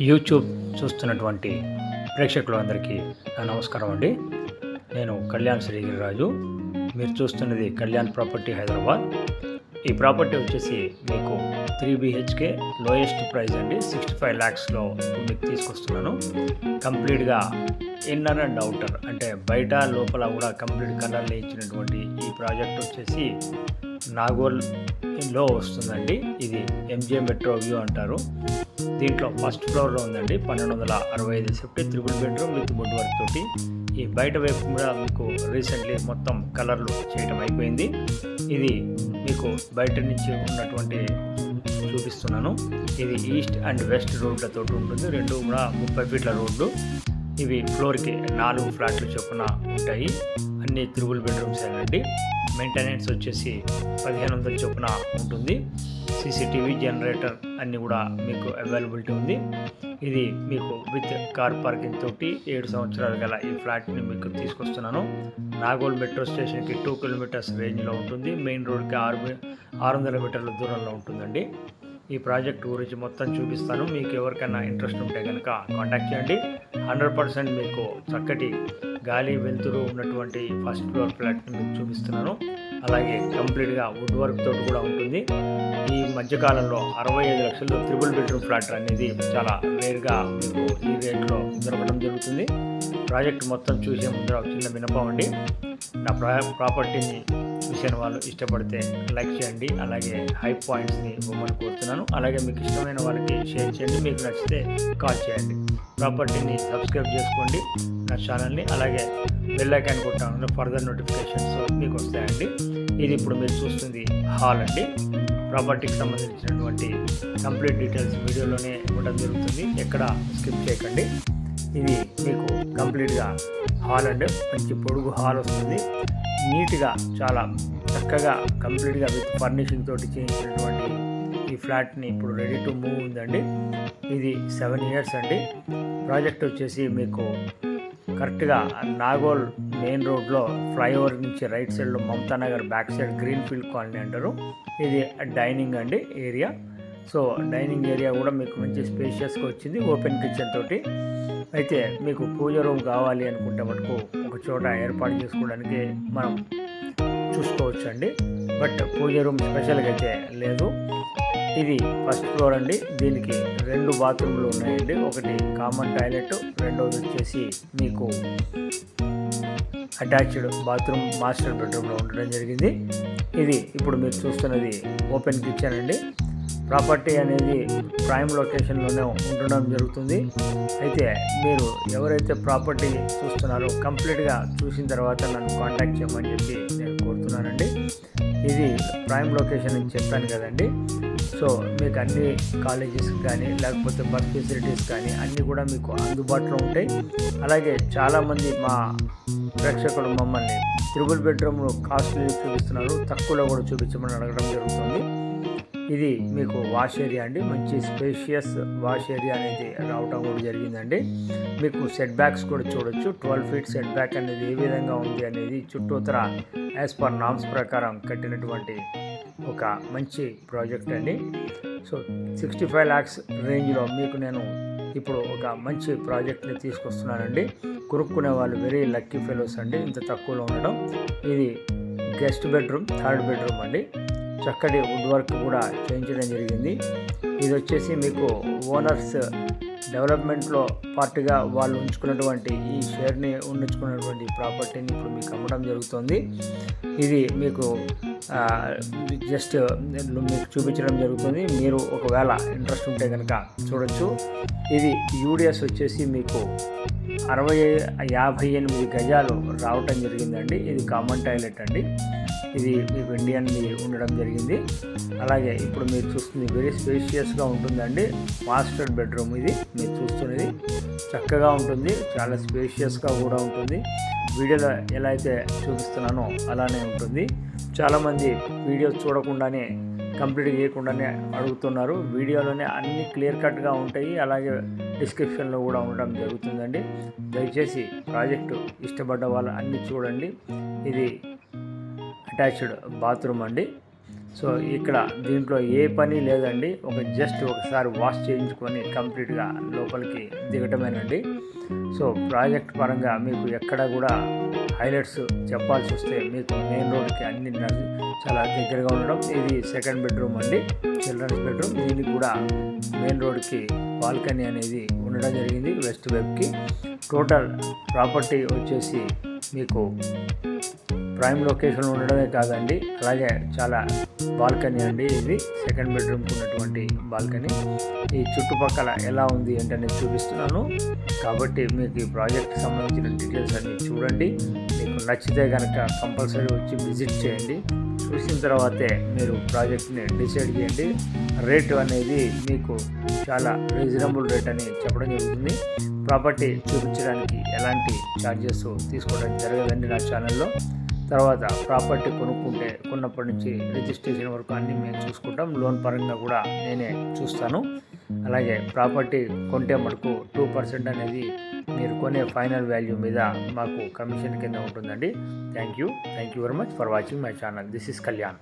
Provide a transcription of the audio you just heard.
YouTube చూస్తున్నటువంటి ప్రేక్షకులందరికీ నా నమస్కారం అండి. నేను కళ్యాణ్ శ్రీగిరిరాజు. మీరు చూస్తున్నది కళ్యాణ్ ప్రాపర్టీ హైదరాబాద్. ఈ ప్రాపర్టీ వచ్చేసి మీకు త్రీ బిహెచ్కే లోయెస్ట్ ప్రైస్ అండి. సిక్స్టీ ఫైవ్ ల్యాక్స్లో మీకు తీసుకొస్తున్నాను. కంప్లీట్గా ఇన్నర్ అండ్ అవుటర్ అంటే బయట లోపల కూడా కంప్లీట్ కలర్లు ఇచ్చినటువంటి ఈ ప్రాజెక్ట్ వచ్చేసి నాగోల్లో వస్తుందండి. ఇది ఎంజే మెట్రో వ్యూ అంటారు. దీంట్లో ఫస్ట్ ఫ్లోర్లో ఉందండి పన్నెండు వందల అరవై ఐదు safety triple bedroom with wood work తోటి. ఈ బయట వైపు కూడా మీకు రీసెంట్లీ మొత్తం కలర్లు చేయటం అయిపోయింది. ఇది మీకు బయట నుంచి ఉన్నటువంటి చూపిస్తున్నాను. ఇది ఈస్ట్ అండ్ వెస్ట్ రోడ్లతో ఉంటుంది రెండు కూడా ముప్పై ఫీట్ల రోడ్లు ఇవి ఫ్లోర్కి నాలుగు ఫ్లాట్లు చొప్పున ఉంటాయి. అన్ని త్రిబుల్ బెడ్రూమ్స్ అండి. మెయింటెనెన్స్ వచ్చేసి పదిహేను వందల చొప్పున ఉంటుంది. సీసీటీవీ జనరేటర్ అన్నీ కూడా మీకు అవైలబిలిటీ ఉంది. ఇది మీకు విత్ కార్ పార్కింగ్ తోటి ఏడు సంవత్సరాలు గల ఈ ఫ్లాట్ని మీకు తీసుకొస్తున్నాను. నాగోల్ మెట్రో స్టేషన్కి టూ కిలోమీటర్స్ రేంజ్లో ఉంటుంది. మెయిన్ రోడ్కి ఆరు ఆరు వందల మీటర్ల దూరంలో ఉంటుందండి. ఈ ప్రాజెక్ట్ గురించి మొత్తం చూపిస్తాను. మీకు ఎవరికైనా ఇంట్రెస్ట్ ఉంటే కనుక కాంటాక్ట్ చేయండి. హండ్రెడ్ పర్సెంట్ మీకు చక్కటి గాలి వెలుతురు ఉన్నటువంటి ఫస్ట్ ఫ్లోర్ ఫ్లాట్ మీకు చూపిస్తున్నాను. అలాగే కంప్లీట్గా వుడ్ వర్క్ తోటి కూడా ఉంటుంది. ఈ మధ్యకాలంలో అరవై ఐదు లక్షలు త్రిబుల్ బెడ్రూమ్ ఫ్లాట్ అనేది చాలా రేర్గా మీకు ఈ రేట్లో దొరకడం జరుగుతుంది. ప్రాజెక్ట్ మొత్తం చూసే ముందర చిన్న వినపం అండి. నా ప్రా ప్రాపర్టీని చూసిన వాళ్ళు ఇష్టపడితే లైక్ చేయండి. అలాగే హై పాయింట్స్ని ఇవ్వమని కోరుతున్నాను. అలాగే మీకు ఇష్టమైన వాళ్ళకి షేర్ చేయండి. మీకు నచ్చితే కాల్ చేయండి. ప్రాపర్టీని సబ్స్క్రైబ్ చేసుకోండి. నా ఛానల్ని అలాగే బెల్ ఐకాన్ కొట్టాను ఫర్దర్ నోటిఫికేషన్స్ మీకు వస్తాయండి. ఇది ఇప్పుడు మీరు చూస్తుంది హాల్ అండి. ప్రాపర్టీకి సంబంధించినటువంటి కంప్లీట్ డీటెయిల్స్ వీడియోలోనే ఇవ్వడం జరుగుతుంది. ఎక్కడ స్కిప్ చేయకండి. ఇది మీకు కంప్లీట్గా హాల్ అండి మంచి పొడుగు హాల్ వస్తుంది. నీట్గా చాలా చక్కగా కంప్లీట్గా విత్ ఫర్నిషింగ్ తోటి చేయించినటువంటి ఈ ఫ్లాట్ని ఇప్పుడు రెడీ టు మూవ్ ఉందండి. ఇది సెవెన్ ఇయర్స్ అండి. ప్రాజెక్ట్ వచ్చేసి మీకు కరెక్ట్గా నాగోల్ మెయిన్ రోడ్లో ఫ్లైఓవర్ నుంచి రైట్ సైడ్లో Mamata Nagar back side green field colony అంటారు. ఇది డైనింగ్ అండి ఏరియా. సో డైనింగ్ ఏరియా కూడా మీకు మంచి స్పేషియస్గా వచ్చింది ఓపెన్ కిచెన్ తోటి. అయితే మీకు పూజ రూమ్ కావాలి అనుకుంటే మటుకు ఒక చోట ఏర్పాటు చేసుకోవడానికి మనం చూసుకోవచ్చు అండి బట్ పూజ రూమ్ స్పెషల్గా అయితే లేదు. ఇది ఫస్ట్ ఫ్లోర్ అండి. దీనికి రెండు బాత్రూమ్లు ఉన్నాయండి. ఒకటి కామన్ టాయిలెట్ రెండోది వచ్చేసి మీకు అటాచ్డ్ బాత్రూమ్ మాస్టర్ బెడ్రూమ్లో ఉండడం జరిగింది. ఇది ఇప్పుడు మీరు చూస్తున్నది ఓపెన్ కిచెన్ అండి. ప్రాపర్టీ అనేది ప్రైమ్ లొకేషన్లోనే ఉండడం జరుగుతుంది. అయితే మీరు ఎవరైతే ప్రాపర్టీ చూస్తున్నారో కంప్లీట్గా చూసిన తర్వాత నన్ను కాంటాక్ట్ చేయమని చెప్పి నేను కోరుతున్నానండి. ఇది ప్రైమ్ లొకేషన్ అని చెప్పాను కదండి. సో మీకు అన్ని కాలేజెస్ కానీ లేకపోతే బస్ ఫెసిలిటీస్ కానీ అన్నీ కూడా మీకు అందుబాటులో ఉంటాయి. అలాగే చాలామంది మా ప్రేక్షకులు మమ్మల్ని త్రిబుల్ బెడ్రూమ్ కాస్ట్లీ చూపిస్తున్నారు. తక్కువలో కూడా చూపించమని అడగడం జరుగుతుంది. ఇది మీకు వాష్ ఏరియా అండి. మంచి స్పేషియస్ వాష్ ఏరియా అనేది రావటం కూడా జరిగిందండి. మీకు సెట్ బ్యాక్స్ కూడా చూడొచ్చు. ట్వెల్వ్ ఫీట్ సెట్ బ్యాక్ అనేది ఏ విధంగా ఉంది అనేది చుట్టూతర యాజ్ పర్ నామ్స్ ప్రకారం కట్టినటువంటి ఒక మంచి ప్రాజెక్ట్ అండి. సో సిక్స్టీ ఫైవ్ ల్యాక్స్ రేంజ్లో మీకు నేను ఇప్పుడు ఒక మంచి ప్రాజెక్ట్ని తీసుకొస్తున్నానండి. కొనుక్కునే వాళ్ళు వెరీ లక్కీ ఫెలోస్ అండి. ఇంత తక్కువలో ఉండడం. ఇది గెస్ట్ బెడ్రూమ్ థర్డ్ బెడ్రూమ్ అండి. చక్కటి వుడ్ వర్క్ కూడా చేయించడం జరిగింది. ఇది వచ్చేసి మీకు ఓనర్స్ డెవలప్మెంట్లో పార్ట్గా వాళ్ళు ఉంచుకున్నటువంటి ఈ షేర్ని ఉంచుకున్నటువంటి ప్రాపర్టీని ఇప్పుడు మీకు అమ్మడం జరుగుతుంది. ఇది మీకు జస్ట్ మీకు చూపించడం జరుగుతుంది. మీరు ఒకవేళ ఇంట్రెస్ట్ ఉంటే కనుక చూడొచ్చు. ఇది యూడిఎస్ వచ్చేసి మీకు అరవై యాభై ఎనిమిది గజాలు రావటం జరిగిందండి. ఇది కామన్ టాయిలెట్ అండి. ఇది మీకు ఇండియన్ది ఉండడం జరిగింది. అలాగే ఇప్పుడు మీరు చూస్తుంది వెరీ స్పేషియస్గా ఉంటుందండి. మాస్టర్ బెడ్రూమ్ ఇది. మీరు చూస్తున్నది చక్కగా ఉంటుంది. చాలా స్పేషియస్గా కూడా ఉంటుంది. వీడియోలో ఎలా అయితే చూపిస్తున్నానో అలానే ఉంటుంది. చాలామంది వీడియోస్ చూడకుండానే కంప్లీట్ చేయకుండానే అడుగుతున్నారు. వీడియోలోనే అన్ని క్లియర్ కట్గా ఉంటాయి. అలాగే డిస్క్రిప్షన్లో కూడా ఉండడం జరుగుతుందండి. దయచేసి ప్రాజెక్టు ఇష్టపడ్డ వాళ్ళు అన్నీ చూడండి. ఇది అటాచ్డ్ బాత్రూమ్ అండి. సో ఇక్కడ దీంట్లో ఏ పని లేదండి. ఒక జస్ట్ ఒకసారి వాష్ చేయించుకొని కంప్లీట్గా లోపలికి దిగటమేనండి. సో ప్రాజెక్ట్ పరంగా మీకు ఎక్కడ కూడా హైలైట్స్ చెప్పాల్సి వస్తే మీకు మెయిన్ రోడ్కి అన్ని చాలా దగ్గరగా ఉండడం ఇది సెకండ్ బెడ్రూమ్ అండి. చిల్డ్రన్స్ బెడ్రూమ్ దీనికి కూడా మెయిన్ రోడ్కి బాల్కనీ అనేది ఉండడం జరిగింది వెస్ట్ వెబ్కి టోటల్ ప్రాపర్టీ వచ్చేసి మీకు ప్రైమ్ లొకేషన్ ఉండడమే కాదండి అలాగే చాలా బాల్కనీ అండి ఇది. సెకండ్ బెడ్రూమ్కి ఉన్నటువంటి బాల్కనీ. ఈ చుట్టుపక్కల ఎలా ఉంది ఏంటనేది చూపిస్తున్నాను. కాబట్టి మీకు ఈ ప్రాజెక్ట్కి సంబంధించిన డీటెయిల్స్ అన్నీ చూడండి. నచ్చితే కనుక కంపల్సరీ వచ్చి విజిట్ చేయండి. చూసిన తర్వాతే మీరు ప్రాజెక్ట్ని డిసైడ్ చేయండి. రేటు అనేది మీకు చాలా రీజనబుల్ రేట్ అని చెప్పడం జరుగుతుంది. ప్రాపర్టీ చూపించడానికి ఎలాంటి ఛార్జెస్ తీసుకోవడం జరగదండి నా ఛానల్లో. తర్వాత ప్రాపర్టీ కొనుక్కుంటే కొన్నప్పటి నుంచి రిజిస్ట్రేషన్ వరకు అన్నీ మేము చూసుకుంటాం. లోన్ పరంగా కూడా నేనే చూస్తాను. అలాగే ప్రాపర్టీ కొంటే మటుకు టూ పర్సెంట్ అనేది మీరు కొనే ఫైనల్ వాల్యూ మీద మాకు కమిషన్ కింద ఉంటుందండి. Thank you. Thank you very much for watching my channel. This is Kalyan.